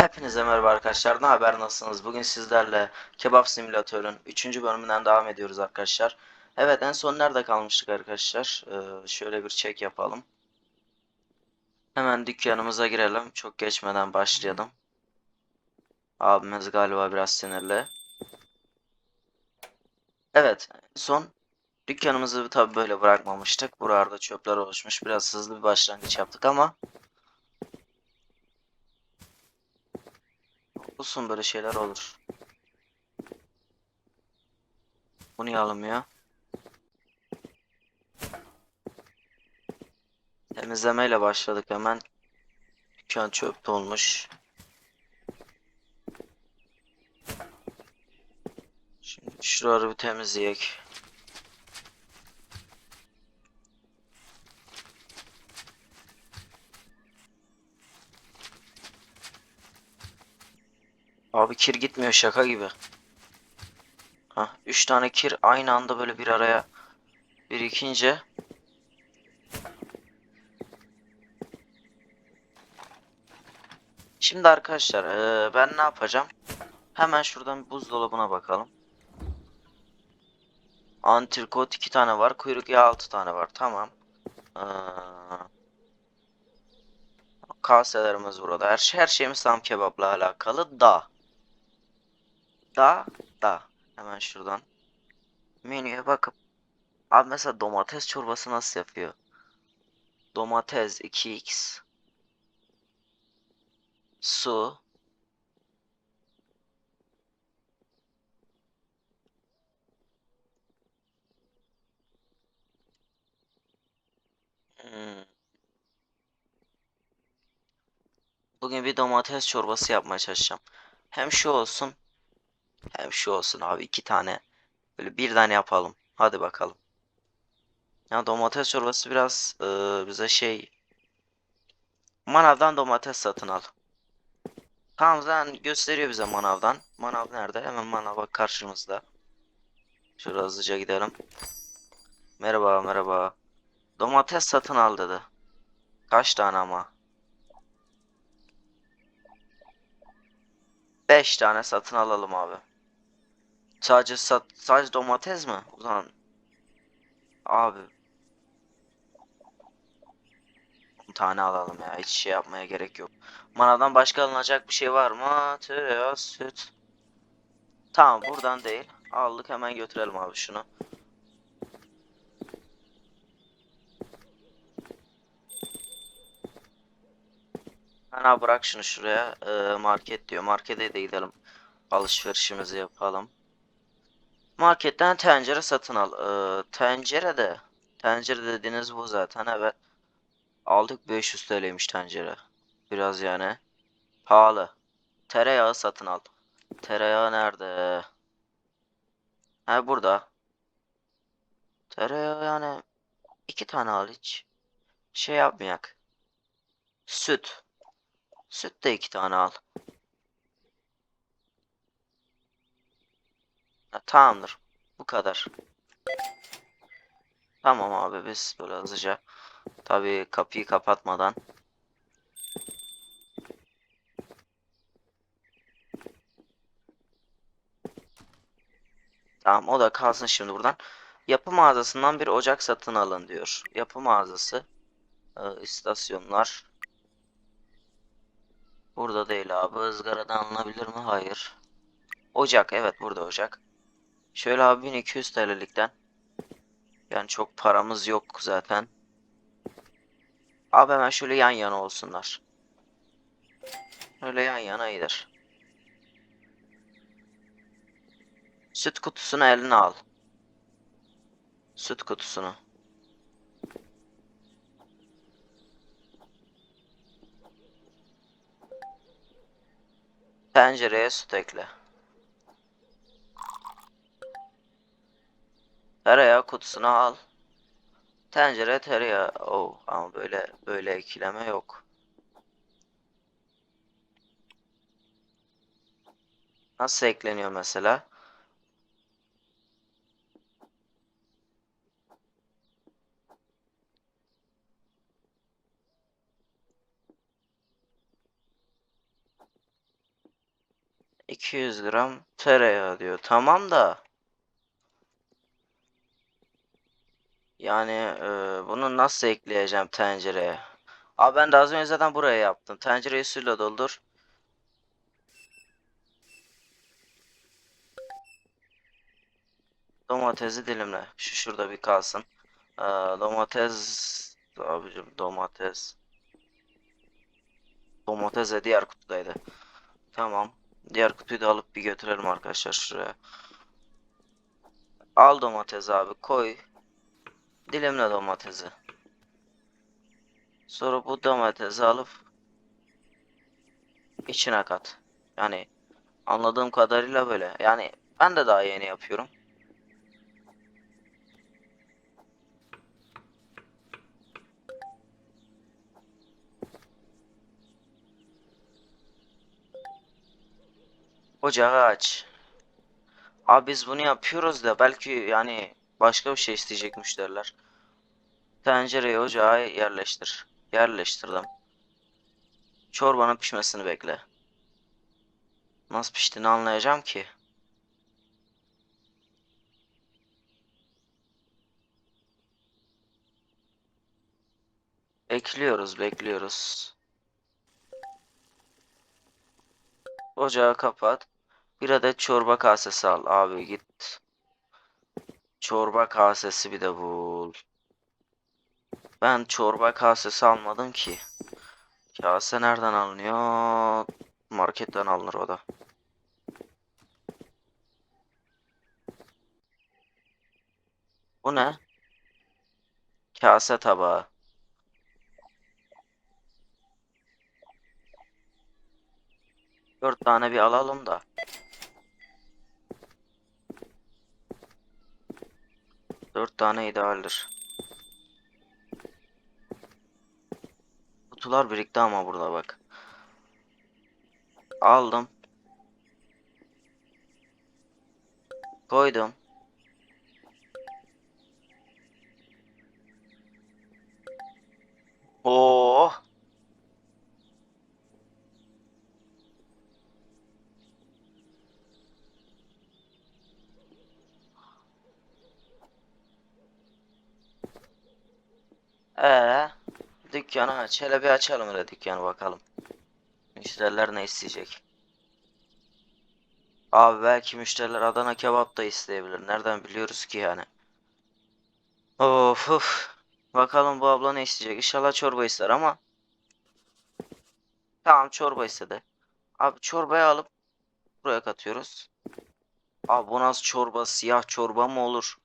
Hepinize merhaba arkadaşlar. Ne haber nasılsınız? Bugün sizlerle Kebap Simülatör'ün 3. bölümünden devam ediyoruz arkadaşlar. Evet en son nerede kalmıştık arkadaşlar? Ee, şöyle bir çek yapalım. Hemen dükkanımıza girelim. Çok geçmeden başlayalım. Abimiz galiba biraz sinirli. Evet son dükkanımızı tabi böyle bırakmamıştık. Burada çöpler oluşmuş. Biraz hızlı bir başlangıç yaptık ama Olsun böyle şeyler olur. Bu niye alınmıyor? Temizlemeyle başladık hemen. Dükkan çöp dolmuş. Şimdi şuraları bir temizleyek. Abi kir gitmiyor şaka gibi. Hah, üç tane kir aynı anda böyle bir araya birikince Şimdi arkadaşlar eee, ben ne yapacağım? Hemen şuradan buzdolabına bakalım. Antrikot iki tane var. Kuyruk yağı altı tane var. Tamam. Eee, kaselerimiz burada. Her, şey, her şeyimiz tam kebapla alakalı da. Da da. Hemen şuradan. Menüye bakıp. Abi mesela domates çorbası nasıl yapıyor? Domates 2x. Su. Hmm. Bugün bir domates çorbası yapmaya çalışacağım. Hem şu olsun. Hem şu olsun abi iki tane. Böyle bir tane yapalım. Hadi bakalım. Ya domates çorbası biraz e, bize şey manavdan domates satın al. Tamam zaten gösteriyor bize manavdan. Manav nerede? Hemen manav bak karşımızda. Şurada hızlıca gidelim. Merhaba merhaba. Domates satın al dedi. Kaç tane ama? 5 tane satın alalım abi. Sadece sat sadece domates mi? Zaman abi 10 tane alalım ya. Hiç şey yapmaya gerek yok. Manadan başka alınacak bir şey var mı? Tereyağı, süt. Tamam buradan değil. Aldık hemen götürelim abi şunu. Ana bırak şunu şuraya. Ee, market diyor. Markete de gidelim. Alışverişimizi yapalım. Marketten tencere satın al. Ee, tencere de. Tencere dediğiniz bu zaten. Evet. Aldık 500 TL'ymiş tencere. Biraz yani. Pahalı. Tereyağı satın al. Tereyağı nerede? Ha burada. Tereyağı yani iki tane al hiç. Şey yapmayak. Süt. Süt de iki tane al. Ha, tamamdır. Bu kadar. Tamam abi biz böyle hızlıca. Tabii kapıyı kapatmadan. Tamam o da kalsın şimdi buradan. Yapı mağazasından bir ocak satın alın diyor. Yapı mağazası. Ee, istasyonlar. Burada değil abi. Izgaradan alınabilir mi? Hayır. Ocak. Evet burada ocak. Şöyle abi 1200 TL'likten. Yani çok paramız yok zaten. Abi hemen şöyle yan yana olsunlar. Öyle yan yana iyidir. Süt kutusunu eline al. Süt kutusunu. Tencereye süt ekle. Tereyağı kutusunu al. Tencere tereyağı. Oh, ama böyle böyle ekleme yok. Nasıl ekleniyor mesela? 200 gram tereyağı diyor. Tamam da yani e, bunu nasıl ekleyeceğim tencereye? Abi ben de az önce zaten buraya yaptım. Tencereyi suyla doldur. Domatesi dilimle. Şu şurada bir kalsın. Ee, domates abicim domates. Domates de diğer kutudaydı. Tamam. Diğer kutuyu da alıp bir götürelim arkadaşlar şuraya. Al domates abi koy. Dilimle domatesi. Sonra bu domatesi alıp içine kat. Yani anladığım kadarıyla böyle. Yani ben de daha yeni yapıyorum. Ocağı aç. Abi biz bunu yapıyoruz da belki yani başka bir şey isteyecek müşteriler. Tencereyi ocağa yerleştir. Yerleştirdim. Çorbanın pişmesini bekle. Nasıl piştiğini anlayacağım ki. Bekliyoruz, bekliyoruz. Ocağı kapat. Bir adet çorba kasesi al. Abi git. Çorba kasesi bir de bul. Ben çorba kasesi almadım ki. Kase nereden alınıyor? Marketten alınır o da. Bu ne? Kase tabağı. Dört tane bir alalım da. Dört tane idealdir. Kutular birikti ama burada bak. Aldım. Koydum. Oo. Ee, dükkanı aç. Hele bir açalım hele dükkanı bakalım. Müşteriler ne isteyecek? Abi belki müşteriler Adana kebap da isteyebilir. Nereden biliyoruz ki yani? Of of. Bakalım bu abla ne isteyecek? İnşallah çorba ister ama. Tamam çorba istedi. Abi çorbayı alıp buraya katıyoruz. Abi bu nasıl çorba? Siyah çorba mı olur?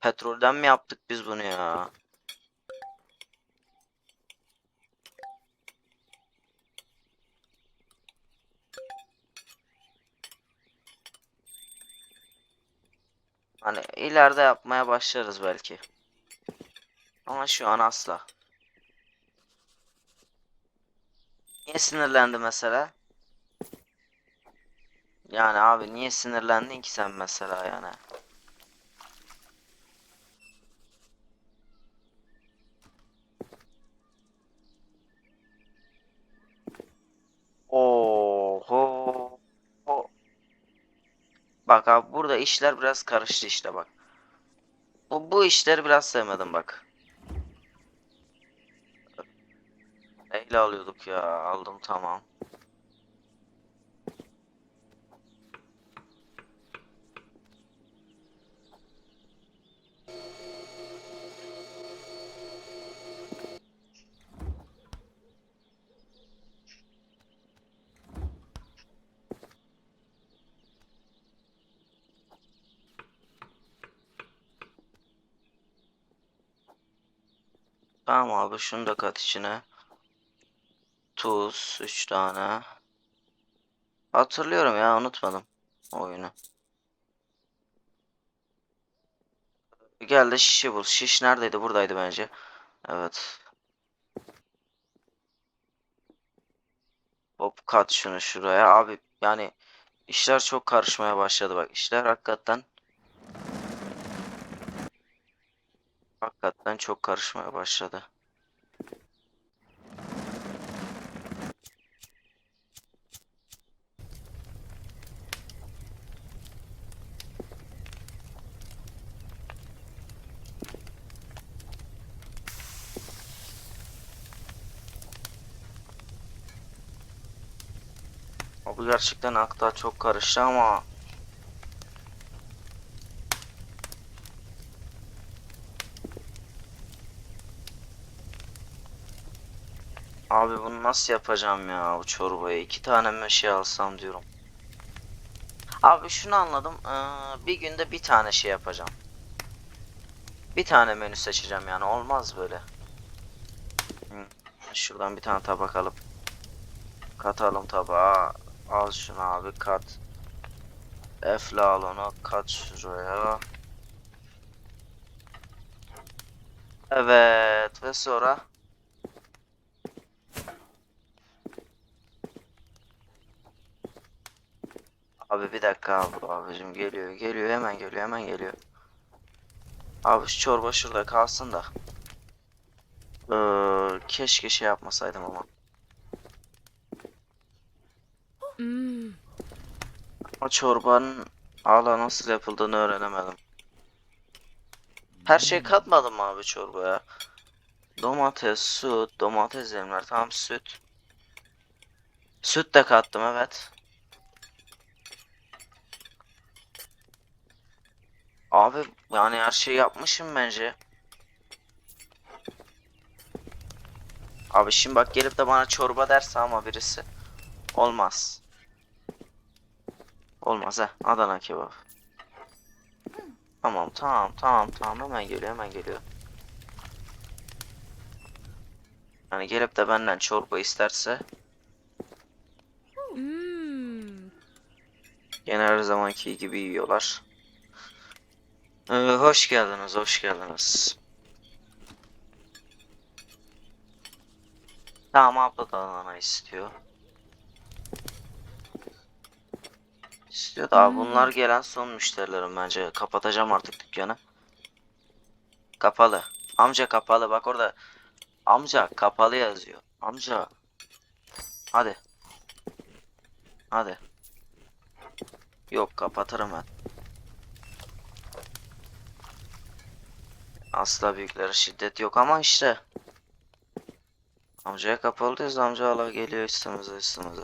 Petrolden mi yaptık biz bunu ya? Hani ileride yapmaya başlarız belki. Ama şu an asla. Niye sinirlendi mesela? Yani abi niye sinirlendin ki sen mesela yani? Oho. Bak abi burada işler biraz karıştı işte bak. Bu, bu işleri biraz sevmedim bak. Neyle alıyorduk ya? Aldım tamam. Tamam abi şunu da kat içine. Tuz 3 tane. Hatırlıyorum ya unutmadım oyunu. Gel de şişi bul. Şiş neredeydi? Buradaydı bence. Evet. Hop kat şunu şuraya. Abi yani işler çok karışmaya başladı bak. İşler hakikaten Kattan çok karışmaya başladı. Bu gerçekten akta çok karıştı ama nasıl yapacağım ya bu çorbayı? İki tane mi şey alsam diyorum. Abi şunu anladım. Ee, bir günde bir tane şey yapacağım. Bir tane menü seçeceğim yani. Olmaz böyle. Şuradan bir tane tabak alıp katalım tabağa. Al şunu abi kat. Efle al onu kat şuraya. Evet ve sonra Abi bir dakika abi abicim geliyor geliyor hemen geliyor hemen geliyor. Abi şu çorba şurada kalsın da. Ee, keşke şey yapmasaydım ama. Hmm. O çorbanın hala nasıl yapıldığını öğrenemedim. Her şey katmadım mı abi çorbaya? Domates, süt, domates zemler, tamam süt. Süt de kattım evet. Abi yani her şeyi yapmışım bence. Abi şimdi bak gelip de bana çorba derse ama birisi olmaz. Olmaz ha Adana kebap. Tamam tamam tamam tamam hemen geliyor hemen geliyor. Yani gelip de benden çorba isterse Hmm. gene her zamanki gibi yiyorlar. Ee, hoş geldiniz hoş geldiniz. Tamam abla da Adana istiyor. İstiyor da abi bunlar gelen son müşterilerim bence. Kapatacağım artık dükkanı. Kapalı. Amca kapalı bak orada. Amca kapalı yazıyor. Amca. Hadi. Hadi. Yok kapatırım ben. Asla büyüklere şiddet yok ama işte. Amcaya kapalı diyoruz amca hala geliyor üstümüze üstümüze.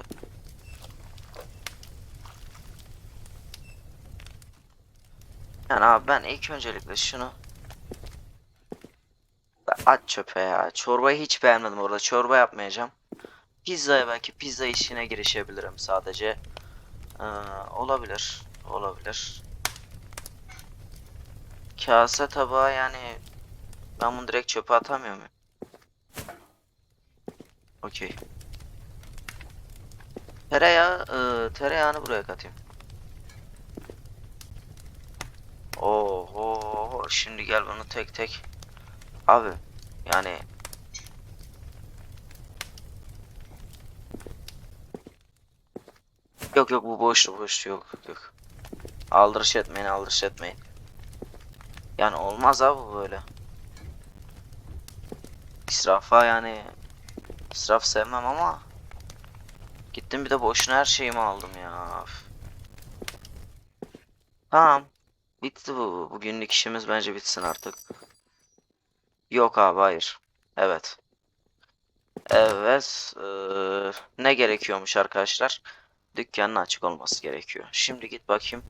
Yani abi ben ilk öncelikle şunu At çöpe ya. Çorbayı hiç beğenmedim orada. Çorba yapmayacağım. Pizzaya belki pizza işine girişebilirim sadece. Ee, olabilir. Olabilir. Kase tabağı yani ben bunu direkt çöpe atamıyor muyum? Okey. Tereyağı, e, tereyağını buraya katayım. Oho, şimdi gel bunu tek tek. Abi, yani yok yok bu boştu boştu yok yok. Aldırış etmeyin aldırış etmeyin. Yani olmaz abi böyle. İsrafa yani israf sevmem ama gittim bir de boşuna her şeyimi aldım ya. Tamam. Bitti bu. Bugünlük işimiz bence bitsin artık. Yok abi hayır. Evet. Evet. eee, ne gerekiyormuş arkadaşlar? Dükkanın açık olması gerekiyor. Şimdi git bakayım.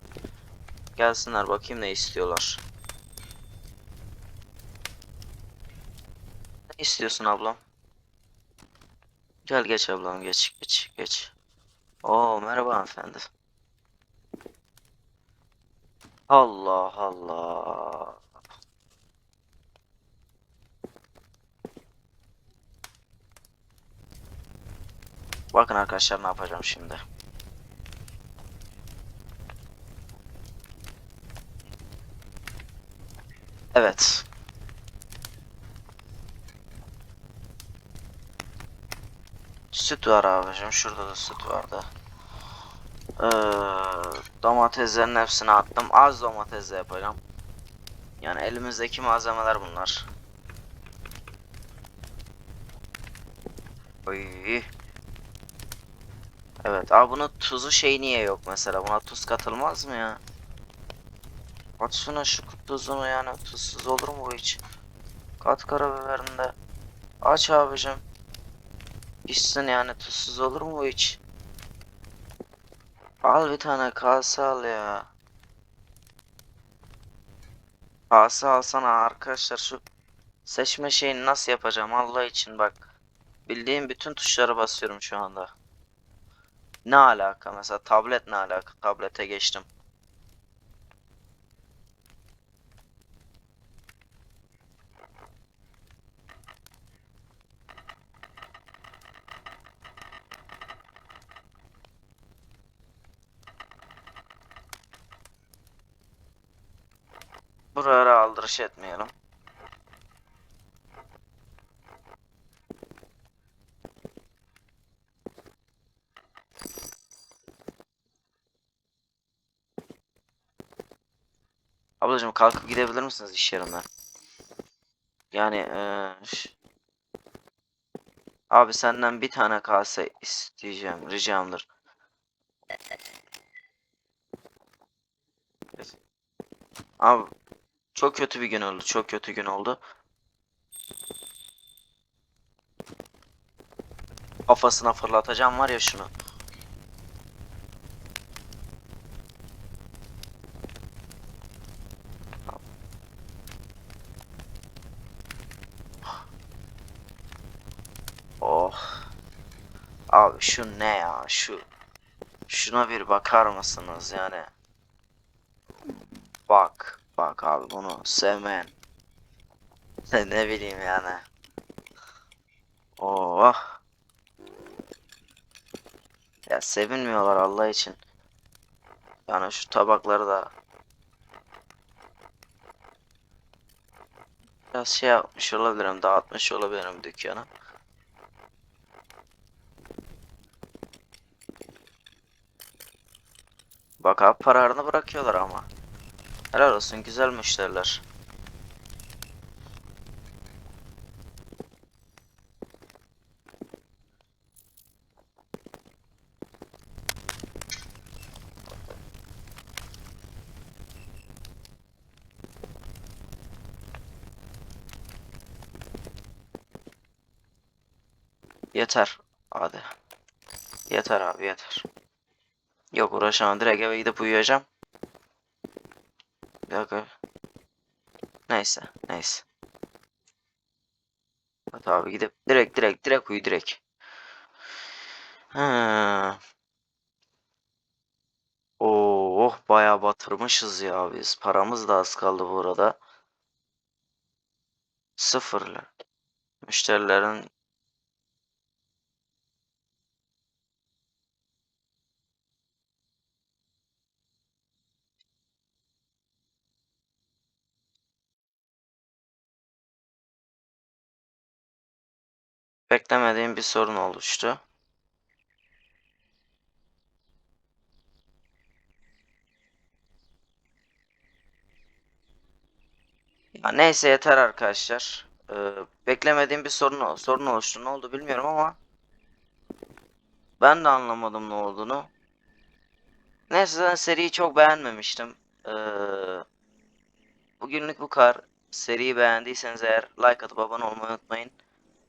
Gelsinler bakayım ne istiyorlar. İstiyorsun ablam? Gel geç ablam geç geç geç. Oo merhaba hanımefendi. Allah Allah. Bakın arkadaşlar ne yapacağım şimdi. Evet. Süt var abicim. Şurada da süt vardı. Ee, domateslerin hepsini attım. Az domatesle yapacağım. Yani elimizdeki malzemeler bunlar. Oy. Evet abi bunun tuzu şey niye yok mesela? Buna tuz katılmaz mı ya? At şuna şu tuzunu yani tuzsuz olur mu bu hiç? Kat karabiberini de. Aç abicim. Pişsin yani tuzsuz olur mu hiç? Al bir tane kase al ya. Kase alsana arkadaşlar şu seçme şeyini nasıl yapacağım Allah için bak. Bildiğim bütün tuşlara basıyorum şu anda. Ne alaka mesela tablet ne alaka? Tablete geçtim. Buraya aldırış etmeyelim. Ablacığım kalkıp gidebilir misiniz iş yerinden? Yani eee, ş- Abi senden bir tane kase isteyeceğim. Ricamdır. Abi çok kötü bir gün oldu. Çok kötü gün oldu. Kafasına fırlatacağım var ya şunu. Oh. Abi şu ne ya şu. Şuna bir bakar mısınız yani? Bak. Bak abi bunu sevmeyen. Ne bileyim yani. Oh. Ya sevinmiyorlar Allah için. Yani şu tabakları da biraz şey yapmış olabilirim, dağıtmış olabilirim dükkanı. Bak abi paralarını bırakıyorlar ama. Helal olsun güzel müşteriler. Yeter. Hadi. Yeter abi yeter. Yok uğraşamam. Direkt eve gidip uyuyacağım. Dakika. Neyse. Neyse. Hadi abi gidip direkt direkt direkt uyu direkt. Ha. Oh bayağı batırmışız ya biz. Paramız da az kaldı bu arada. Sıfırlı. Müşterilerin beklemediğim bir sorun oluştu. Ya neyse yeter arkadaşlar. Ee, beklemediğim bir sorun sorun oluştu. Ne oldu bilmiyorum ama ben de anlamadım ne olduğunu. Neyse ben seriyi çok beğenmemiştim. Ee, bugünlük bu kadar. Seriyi beğendiyseniz eğer like atıp abone olmayı unutmayın.